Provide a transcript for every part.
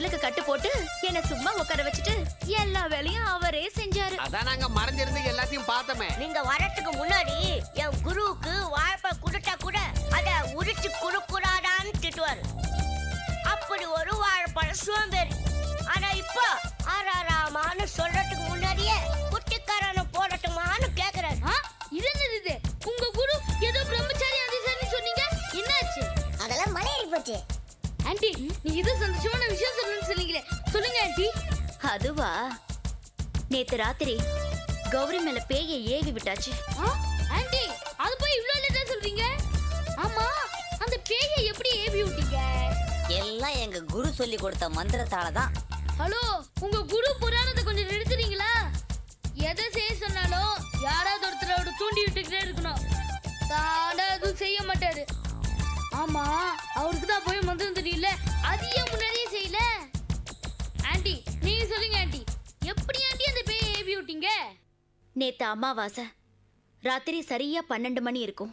விரலுக்கு கட்டு போட்டு என்ன சும்மா உட்கார வச்சுட்டு எல்லா வேலையும் அவரே செஞ்சாரு. அதான் நாங்க மறைஞ்சிருந்து எல்லாத்தையும் பார்த்தோமே. நீங்க வரதுக்கு முன்னாடி என் குருவுக்கு வாழைப்பழம் கொடுத்தா கூட அத உரிச்சு குடுக்குறாடான்னு திட்டுவாரு. அப்படி ஒரு வாழைப்பழம் சோம்பேறி. நேத்து ராத்திரி கௌரி மேல பேயை ஏவி விட்டாச்சு. ஆ? ஆன்ட்டி அது போய் இவ்ளோ லேட்டா சொல்றீங்க? ஆமா அந்த பேயை எப்படி ஏவி விட்டீங்க? எல்லாம் எங்க குரு சொல்லி கொடுத்த மந்திரத்தால தான் ஹலோ உங்க குரு புராணத்தை கொஞ்சம் நிறுத்துறீங்களா? எதை செய்ய சொன்னாலும் நேத்து அமாவாசை. ராத்திரி சரியா பன்னெண்டு மணி இருக்கும்.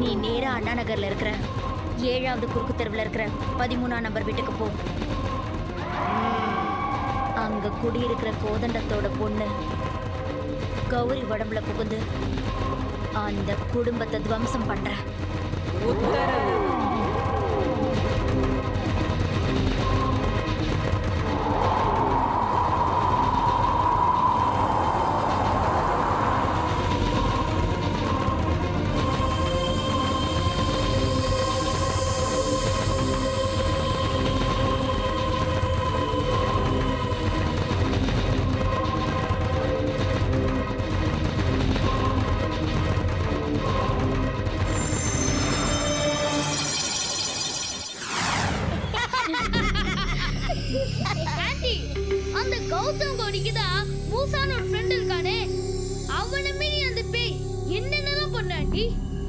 நீ நேரா அண்ணா நகர்ல இருக்கிற. ஏழாவது குறுக்கு தெருவில் இருக்கிற பதிமூணாம் நம்பர் வீட்டுக்கு போ. அங்க குடியிருக்கிற கோதண்டத்தோட பொண்ணு கௌரி உடம்புல புகுந்து அந்த குடும்பத்தை துவம்சம் பண்ற. உத்தரவு.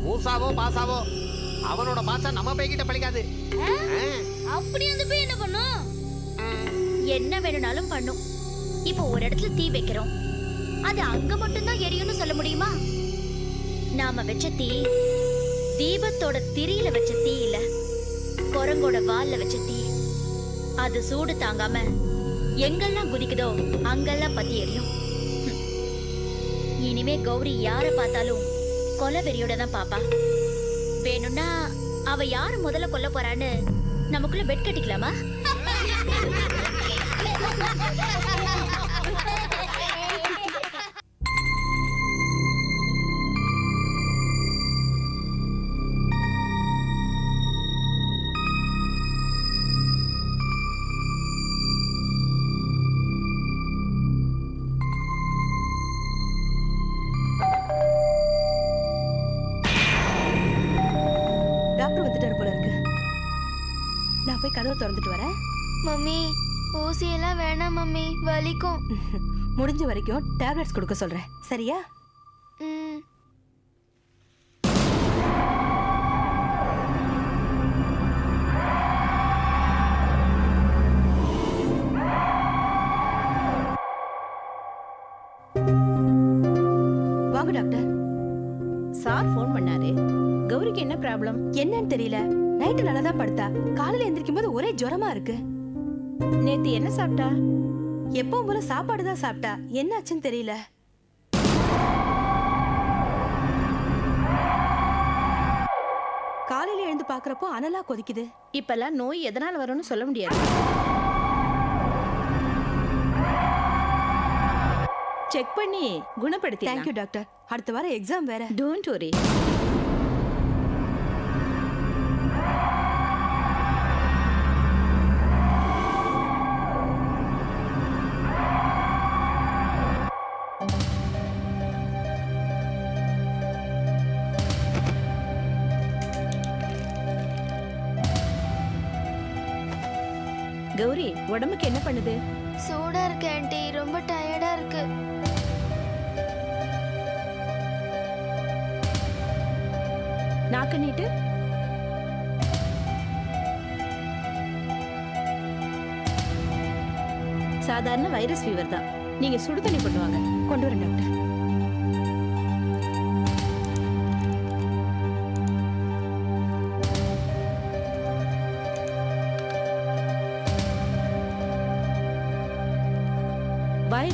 மூசாவோ பாசாவோ அவனோட பாசா நம்ம பைக்கிட்ட பழிக்காது. அப்படி அந்த பேய் என்ன பண்ணும்? என்ன வேணும்னாலும் பண்ணும். இப்போ ஒரு இடத்துல தீ வைக்கிறோம். அது அங்க மட்டும்தான் எரியும்னு சொல்ல முடியுமா? நாம வச்ச தீ தீபத்தோட திரியில வச்ச தீ இல்ல குரங்கோட வால்ல வச்ச தீ. அது சூடு தாங்காம எங்கெல்லாம் குதிக்குதோ அங்கெல்லாம் பத்தி எரியும். இனிமே கௌரி யார பார்த்தாலும் கொலை வெறியோட தான் பாப்பா. வேணும்னா அவ யாரு முதல்ல கொல்ல போறான்னு நமக்குள்ள பெட் கட்டிக்கலாமா? திறந்துட்டு வரேன் மம்மி ஊசியெல்லாம் வேணாம் மம்மி வலிக்கும். முடிஞ்ச வரைக்கும் டேப்லெட்ஸ் கொடுக்க சொல்றேன். சரியா? ம். வாங்க டாக்டர். சார் ஃபோன் பண்ணாரு. கௌரிக்கு என்ன ப்ராப்ளம்? என்னன்னு தெரியல. நைட்டு நல்லா தான் படுத்தா. காலையில எந்திரிக்கும் போது ஒரே ஜுரமா இருக்கு. நேத்து என்ன சாப்பிட்டா? எப்பவும் போல சாப்பாடு தான் சாப்பிட்டா. என்னாச்சுன்னு தெரியல. காலையில எழுந்து பாக்குறப்போ அனலா கொதிக்குது. இப்பெல்லாம் நோய் எதனால வரும்னு சொல்ல முடியாது. செக் பண்ணி குணப்படுத்தி தேங்க்யூ டாக்டர் அடுத்த வாரம் எக்ஸாம் வேற. டோன்ட் வரி கௌரி உடம்புக்கு என்ன பண்ணுது? சூடா இருக்கு ஆண்டி. ரொம்ப டயர்டா இருக்கு. நாக்கு நீட்டு? சாதாரண வைரஸ் ஃபீவர் தான். நீங்க சுடு தண்ணி கொண்டு வாங்க. கொண்டு வரேன் டாக்டர்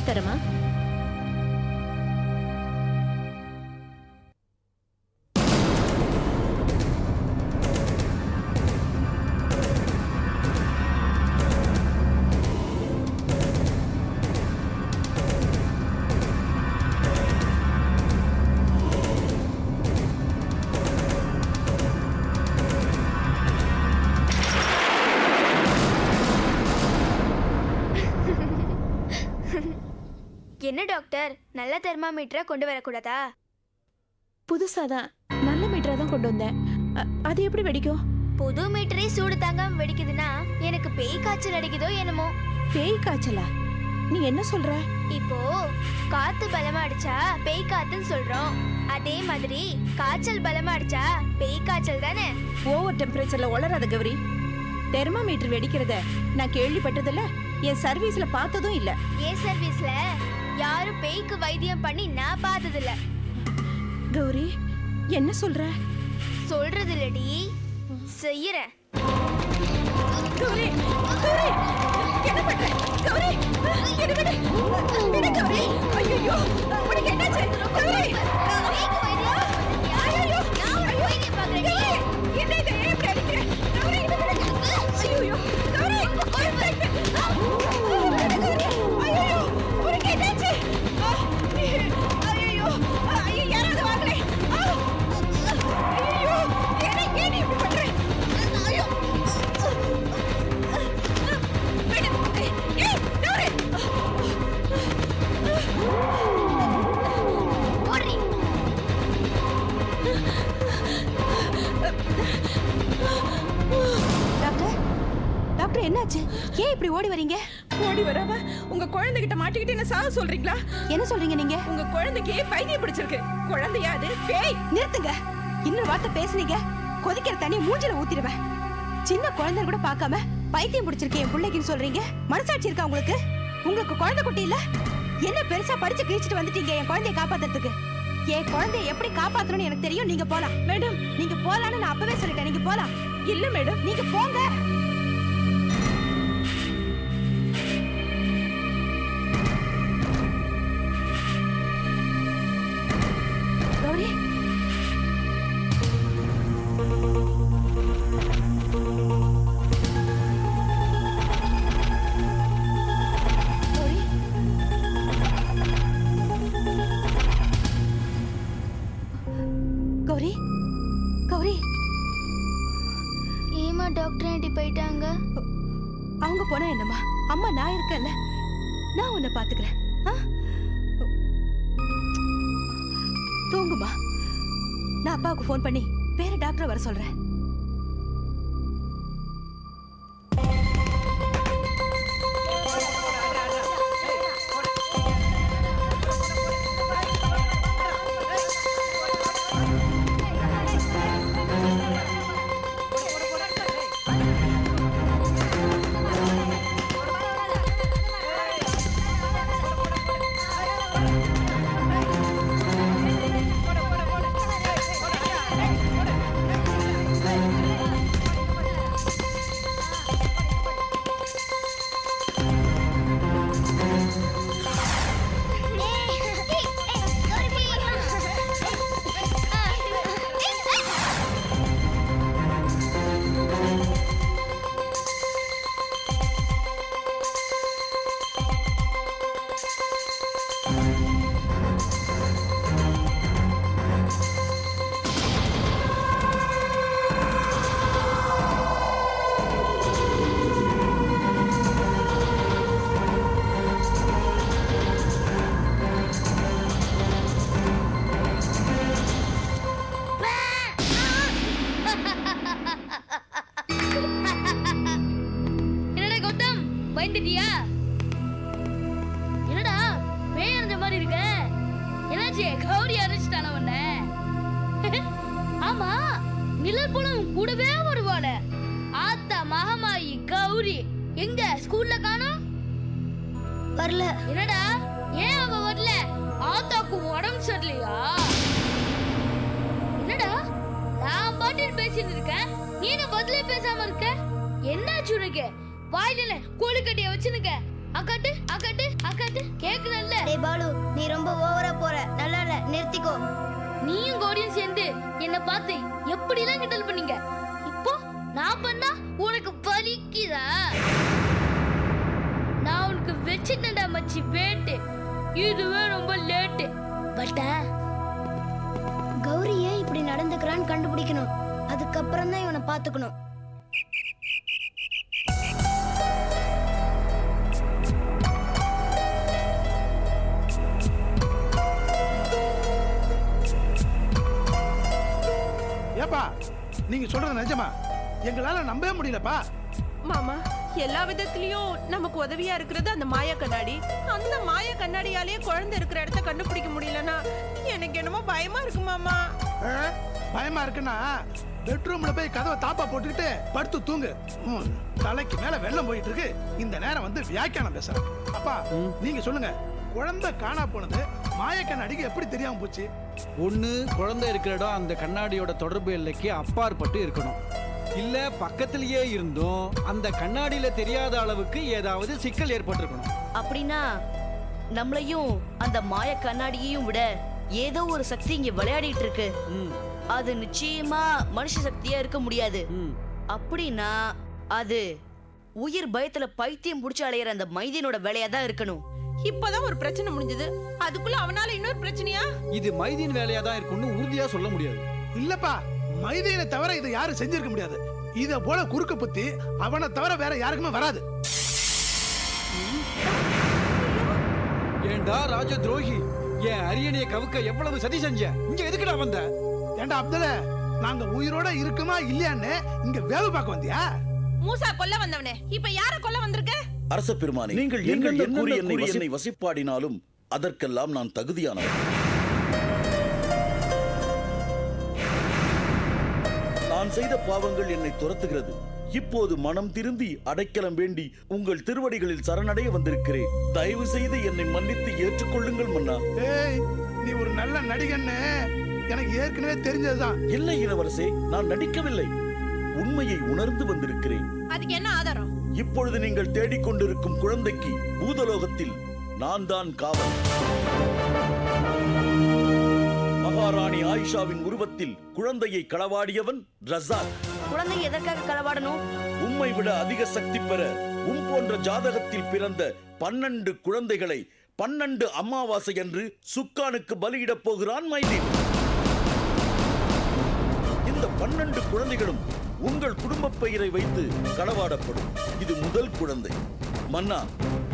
చేస్తారమ్మా? என்ன டாக்டர்? நல்ல தெர்மாமீட்டரை கொண்டு வரக்கூடாதா? புதுசாதான் நல்ல மீட்டரா தான் கொண்டு வந்தேன். அ- அது எப்படி வெடிக்கும்? புது மீட்டரே சூடு தாங்காம வெடிக்குதுன்னா எனக்கு பேய் காய்ச்சல் அடிக்குதோ என்னமோ. பேய் காய்ச்சலா? நீ என்ன சொல்ற? இப்போ காத்து பலமா அடிச்சா பேய் காத்துன்னு சொல்றோம். அதே மாதிரி காய்ச்சல் பலமா அடிச்சா பேய் காய்ச்சல் தானே? ஓவர் டெம்பரேச்சர்ல உளராத கௌரி. தெர்மாமீட்டர் வெடிக்கிறத நான் கேள்விப்பட்டதில்ல. என் சர்வீஸ்ல பார்த்ததும் இல்ல. ஏன் சர்வீஸ்ல? யாரும் பேய்க்கு வைத்தியம் பண்ணி நான் பார்த்ததில்ல. கௌரி என்ன சொல்ற? சொல்றது இல்லடி செய்யறேன். கௌரி கௌரி! என்ன பண்ற? கௌரி! என்ன விடு விடு கௌரி? ஐயோ உனக்கு என்னாச்சு? கௌரி! சாக சொல்றீங்களா? என்ன சொல்றீங்க நீங்க? உங்க குழந்தைக்கு பைத்தியம் பிடிச்சிருக்கு. குழந்தையா அது? பேய்! நிறுத்துங்க. இன்னொரு வார்த்தை பேசுனீங்க. கொதிக்கிற தண்ணி மூஞ்சில ஊத்திடுவேன். சின்ன குழந்தை கூட பார்க்காம பைத்தியம் பிடிச்சிருக்கேன் என் பிள்ளைக்குன்னு சொல்றீங்க? மனசாட்சி இருக்கா உங்களுக்கு? உங்களுக்கு குழந்தை குட்டி இல்ல? என்ன பெருசா படிச்சு கிழிச்சிட்டு வந்துட்டீங்க என் குழந்தைய காப்பாத்துறதுக்கு? என் குழந்தைய எப்படி காப்பாத்தணும்னு எனக்கு தெரியும். நீங்க போலாம். மேடம். நீங்க போலான்னு நான் அப்பவே சொல்லிட்டேன். நீங்க போலாம். இல்ல மேடம். நீங்க போங்க. அப்பாவுக்கு ஃபோன் பண்ணி வேற டாக்டரை வர சொல்றேன் வரல. என்னடா? ஏன் அவ வரல? ஆத்தாக்கு உடம்பு சரியில்லையா? என்னடா? நான் பாட்டில் பேசிட்டு இருக்கேன். நீ என்ன பதிலே பேசாம இருக்க. என்னாச்சு உனக்கு? வாயில கோழிக்கட்டிய வச்சுனுக்க அக்காட்டு அக்காட்டு அக்காட்டு. கேக்குதல்ல? டேய் பாலு நீ ரொம்ப ஓவரா போற. நல்லா இல்ல நிறுத்திக்கோ. நீயும் கோடியும் சேர்ந்து என்ன பார்த்து எப்படி எல்லாம் கிண்டல் பண்ணீங்க? இப்போ நான் பண்ணா உனக்கு பலிக்குதா வச்சுட்டேன்டா மச்சி பேட்டு. இதுவே ரொம்ப லேட்டு. பட்டா? கௌரி ஏன் இப்படி நடந்துக்கிறான்னு கண்டுபிடிக்கணும். அதுக்கப்புறம் தான் இவனை பாத்துக்கணும் ஏப்பா நீங்க சொல்றது நிஜமா? எங்களால நம்பவே முடியலப்பா. மாமா எல்லா விதத்திலயும் நமக்கு உதவியா இருக்கிறது அந்த மாய கண்ணாடி. அந்த மாய கண்ணாடியாலேயே குழந்தை இருக்கிற இடத்த கண்டுபிடிக்க முடியலன்னா எனக்கு என்னமோ பயமா இருக்கு மாமா. ஆ? பயமா இருக்குன்னா பெட்ரூம்ல போய் கதவை தாப்பா போட்டுக்கிட்டு படுத்து தூங்கு. ம், தலைக்கு மேல வெள்ளம் போயிட்டு இருக்கு. இந்த நேரம் வந்து வியாக்கியானம் பேசுறேன். அப்பா நீங்க சொல்லுங்க. குழந்தை காணா போனது மாய கண்ணாடிக்கு எப்படி தெரியாம போச்சு? ஒன்று குழந்தை இருக்கிற இடம் அந்த கண்ணாடியோட தொடர்பு எல்லைக்கு அப்பாற்பட்டு இருக்கணும். இல்ல பக்கத்திலேயே இருந்தும் அந்த கண்ணாடியில தெரியாத அளவுக்கு ஏதாவது சிக்கல் ஏற்பட்டிருக்கணும். அப்படின்னா நம்மளையும் அந்த மாய கண்ணாடியையும் விட ஏதோ ஒரு சக்தி இங்க விளையாடிட்டு இருக்கு. ம், அது நிச்சயமா மனுஷ சக்தியா இருக்க முடியாது. ம். அப்படின்னா அது உயிர் பயத்துல பைத்தியம் புடிச்சு அலையிற அந்த மைதீனோட வேலையா தான் இருக்கணும். இப்பதான் ஒரு பிரச்சனை முடிஞ்சது. அதுக்குள்ள அவனால இன்னொரு பிரச்சனையா? இது மைதீன் வேலையா தான் இருக்கும்னு உறுதியா சொல்ல முடியாது. இல்லப்பா. மைதீனை தவிர இதை யாரும் செஞ்சிருக்க முடியாது. இத போல குறுக்கு புத்தி அவனை தவிர வேற யாருக்குமே வராது. ஏண்டா ராஜ துரோகி என் அரியணைய கவுக்க எவ்வளவு சதி செஞ்ச? இங்க எதுக்குடா வந்த? ஏண்டா அப்துல நாங்க உயிரோட இருக்குமா இல்லையான்னு இங்க வேவு பார்க்க வந்தியா? மூசா கொல்ல வந்தவனே. இப்ப யார கொல்ல வந்திருக்க? அரச பெருமானே நீங்கள் கூறி என்னை என்னை வசிப்பாடினாலும் அதற்கெல்லாம் நான் தகுதியானவன். நான் செய்த பாவங்கள் என்னை துரத்துகிறது. இப்போது மனம் திருந்தி அடைக்கலம் வேண்டி உங்கள் திருவடிகளில் சரணடைய வந்திருக்கிறேன். தயவு செய்து என்னை மன்னித்து ஏற்றுக்கொள்ளுங்கள் மன்னா. ஏய் நீ ஒரு நல்ல நடிகன்னு எனக்கு ஏற்கனவே தெரிஞ்சதுதான். இல்லை இளவரசே நான் நடிக்கவில்லை. உண்மையை உணர்ந்து வந்திருக்கிறேன். அதுக்கு என்ன ஆதாரம்? இப்பொழுது நீங்கள் தேடிக்கொண்டிருக்கும் குழந்தைக்கு பூதலோகத்தில் நான் தான் காவல் மகாராணி ஆயிஷாவின் உருவத்தில் குழந்தையை களவாடியவன் ரசாக். குழந்தை எதற்காக களவாடணும்? உம்மை விட அதிக சக்தி பெற உம் போன்ற ஜாதகத்தில் பிறந்த பன்னெண்டு குழந்தைகளை பன்னெண்டு அமாவாசை என்று சுக்கானுக்கு பலியிடப் போகிறான் மைதீன். இந்த பன்னெண்டு குழந்தைகளும் உங்கள் குடும்ப பெயரை வைத்து களவாடப்படும். இது முதல் குழந்தை. மன்னா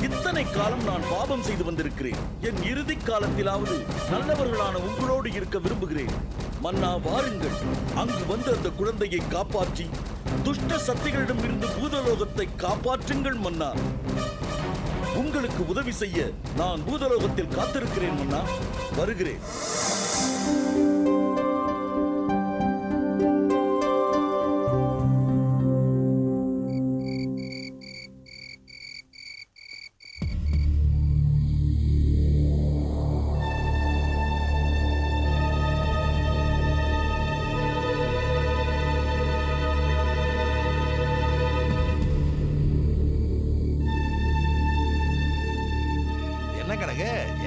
இத்தனை காலம் நான் பாபம் செய்து வந்திருக்கிறேன். என் இறுதி காலத்திலாவது நல்லவர்களான உங்களோடு இருக்க விரும்புகிறேன். மன்னா வாருங்கள். அங்கு வந்து அந்த குழந்தையை காப்பாற்றி துஷ்ட சக்திகளிடம் இருந்து பூதலோகத்தை காப்பாற்றுங்கள் மன்னா. உங்களுக்கு உதவி செய்ய நான் பூதலோகத்தில் காத்திருக்கிறேன் மன்னா. வருகிறேன்.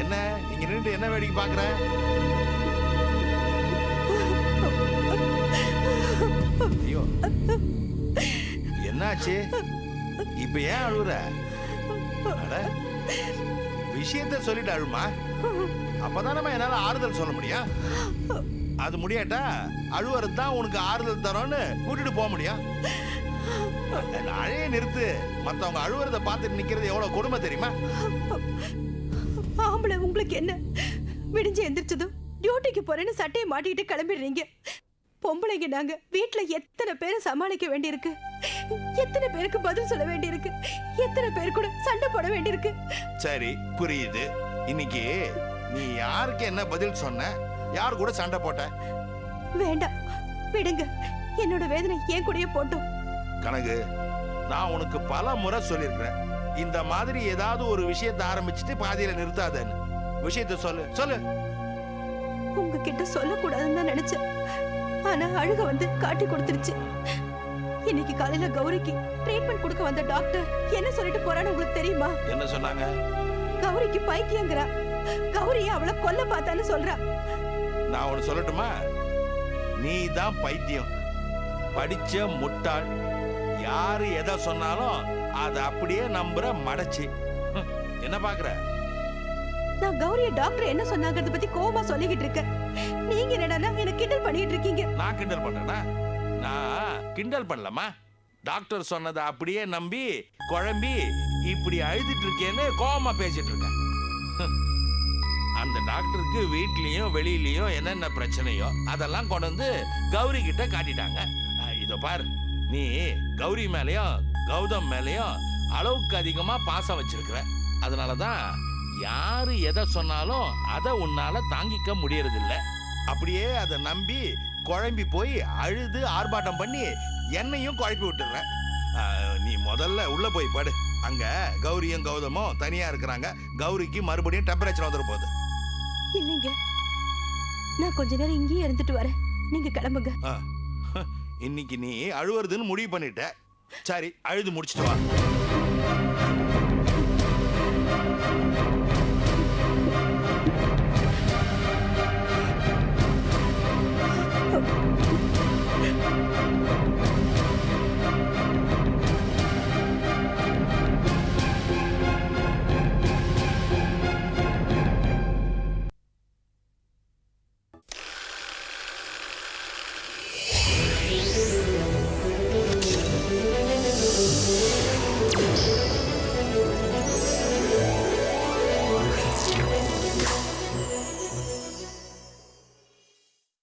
என்ன? இங்க நின்று என்ன வேடிக்கை பாக்குற ஐயோ. என்னாச்சு? இப்ப ஏன் அழுகுற அட, விஷயத்த சொல்லிட்டு அழுமா. அப்பதானே என்னால ஆறுதல் சொல்ல முடியும்? அது முடியாட்டா? அழுவறது தான் உனக்கு ஆறுதல் தரோன்னு கூட்டிட்டு போக முடியும். அந்த அழைய நிறுத்து. மத்தவங்க அழுவுறத பார்த்துட்டு நிக்கிறது எவ்வளவு கொடுமை தெரியுமா? ஆம்பளை உங்களுக்கு என்ன? விடிஞ்சு எந்திரிச்சதும் டியூட்டிக்கு போறேன்னு சட்டையை மாட்டிக்கிட்டு கிளம்பிடுறீங்க. பொம்பளைங்க நாங்க வீட்ல எத்தனை பேரை சமாளிக்க வேண்டியிருக்கு? எத்தனை பேருக்கு பதில் சொல்ல வேண்டியிருக்கு? எத்தனை பேர் கூட சண்டை போட வேண்டியிருக்கு? சரி புரியுது. இன்னைக்கு நீ யாருக்கு என்ன பதில் சொன்ன? யார் கூட சண்டை போட்ட? வேண்டாம். விடுங்க. என்னோட வேதனை என் கூடயே போட்டும். கனகு நான் உனக்கு பல முறை சொல்லியிருக்கிறேன். இந்த மாதிரி ஏதாவது ஒரு விஷயத்தை ஆரம்பிச்சுட்டு பாதியில நிறுத்தாதேன்னு. விஷயத்த சொல்லு சொல்லு. உங்ககிட்ட சொல்லக்கூடாதுன்னு தான் நினைச்சேன். ஆனா அழுக வந்து காட்டி கொடுத்துருச்சு. இன்னைக்கு காலையில கௌரிக்கு ட்ரீட்மெண்ட் கொடுக்க வந்த டாக்டர் என்ன சொல்லிட்டு போறான்னு உங்களுக்கு தெரியுமா? என்ன சொன்னாங்க? கௌரிக்கு பைத்தியங்கிறா. கௌரிய அவளை கொல்ல பார்த்தான்னு சொல்றா. நான் ஒன்று சொல்லட்டுமா? நீ தான் பைத்தியம். படிச்ச முட்டாள். யாரு எதை சொன்னாலும் அதை அப்படியே நம்புற மடச்சி. என்ன பாக்குற? நான் கௌரிய டாக்டர் என்ன சொன்னாங்கறத பத்தி கோவமா சொல்லிக்கிட்டு இருக்கேன். நீங்க என்னடா என்ன கிண்டல் பண்ணிட்டு இருக்கீங்க? நான் கிண்டல் பண்றேனா? நான் கிண்டல் பண்ணலமா? டாக்டர் சொன்னதை அப்படியே நம்பி குழம்பி இப்படி அழுதுட்டு இருக்கேன்னு கோவமா பேசிட்டு இருக்கேன். அந்த டாக்டருக்கு வீட்லயும் வெளியிலயும் என்னென்ன பிரச்சனையோ அதெல்லாம் கொண்டு வந்து கௌரி கிட்ட காட்டிட்டாங்க. இதோ பாரு. நீ கௌரி மேலயும் கௌதம் மேலயும் அளவுக்கு அதிகமா பாசம் வச்சிருக்கிற. அதனாலதான் யாரு எதை சொன்னாலும் அதை உன்னால தாங்கிக்க முடியறதில்ல. அப்படியே அதை நம்பி குழம்பி போய் அழுது ஆர்ப்பாட்டம் பண்ணி என்னையும் குழப்பி விட்டுற நீ முதல்ல உள்ள போய் படு. அங்க கௌரியும் கௌதமும் தனியா இருக்கிறாங்க. கௌரிக்கு மறுபடியும் டெம்பரேச்சர் வந்துட போகுது. இல்லைங்க. நான் கொஞ்ச நேரம் இங்கேயே இருந்துட்டு வரேன். நீங்க கிளம்புங்க. இன்னைக்கு நீ அழுவுறதுன்னு முடிவு பண்ணிட்ட. சரி அழுது முடிச்சிட்டு வா.